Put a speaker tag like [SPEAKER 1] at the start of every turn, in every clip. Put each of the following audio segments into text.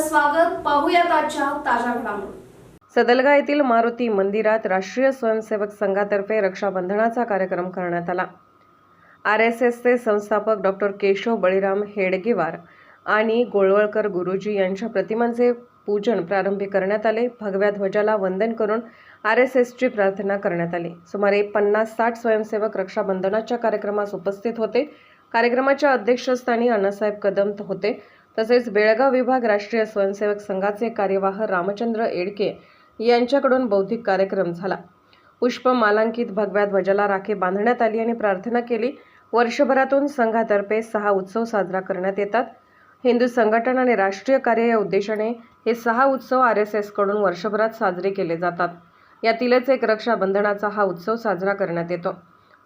[SPEAKER 1] स्वागत पाहूयात आजच्या ताज्या घडामोडी.
[SPEAKER 2] सदलगा येथील मारुती मंदिरात राष्ट्रीय स्वयंसेवक संघातर्फे रक्षाबंधनाचा कार्यक्रम करण्यात आला. आर एस एसचे संस्थापक डॉक्टर केशव बळीराम हेडगेवार आणि गोळवळकर गुरुजी यांच्या प्रतिमांचे पूजन प्रारंभी करण्यात आले. भगव्या ध्वजाला वंदन करून आर एस एसची प्रार्थना करण्यात आली. सुमारे पन्नास साठ स्वयंसेवक रक्षाबंधनाच्या कार्यक्रमास उपस्थित होते. कार्यक्रमाच्या अध्यक्षस्थानी अण्णासाहेब कदम होते. तसेच बेळगाव विभाग राष्ट्रीय स्वयंसेवक संघाचे कार्यवाह रामचंद्र एडके यांच्याकडून बौद्धिक कार्यक्रम झाला. पुष्प मालांकित भगव्या ध्वजाला राखी बांधण्यात आली आणि प्रार्थना केली. वर्षभरातून संघातर्फे सहा उत्सव साजरा करण्यात येतात. हिंदू संघटन आणि राष्ट्रीय कार्य या उद्देशाने हे सहा उत्सव आर एस एसकडून वर्षभरात साजरे केले जातात. यातीलच एक रक्षाबंधनाचा हा उत्सव साजरा करण्यात येतो.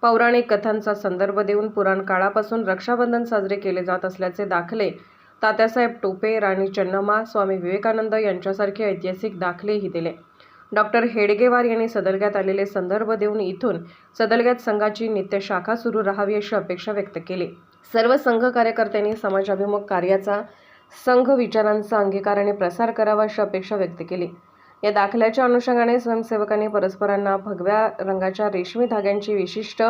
[SPEAKER 2] पौराणिक कथांचा संदर्भ देऊन पुराण काळापासून रक्षाबंधन साजरे केले जात असल्याचे दाखले तात्यासाहेब टोपे राणी चन्नम्मा स्वामी विवेकानंद यांच्यासारखे ऐतिहासिक दाखलेही दिले. डॉक्टर हेडगेवार यांनी सदलग्यात आलेले संदर्भ देऊन इथून सदलग्यात संघाची नित्य शाखा सुरू राहावी अशी अपेक्षा व्यक्त केली. सर्व संघ कार्यकर्त्यांनी समाजाभिमुख कार्याचा संघ विचारांचा अंगीकार आणि प्रसार करावा अशी अपेक्षा व्यक्त केली. या दाखल्याच्या अनुषंगाने स्वयंसेवकांनी परस्परांना भगव्या रंगाच्या रेशमी धाग्यांची विशिष्ट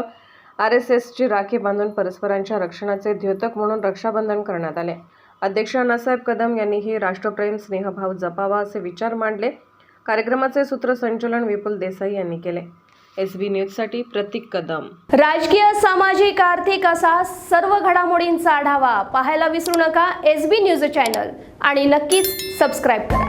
[SPEAKER 2] आर एस एसची राखी बांधून परस्परांच्या रक्षणाचे द्योतक म्हणून रक्षाबंधन करण्यात आले. अध्यक्ष अण्णासाहेब कदम यांनीही राष्ट्रप्रेम स्नेहभाव जपावा असे विचार मांडले. कार्यक्रमाचे सूत्रसंचलन विपुल देसाई यांनी केले. एस बी न्यूजसाठी प्रतीक कदम.
[SPEAKER 1] राजकीय सामाजिक आर्थिक असा सर्व घडामोडींचा आढावा पाहायला विसरू नका. एस बी न्यूज चॅनल आणि नक्कीच सबस्क्राईब करा.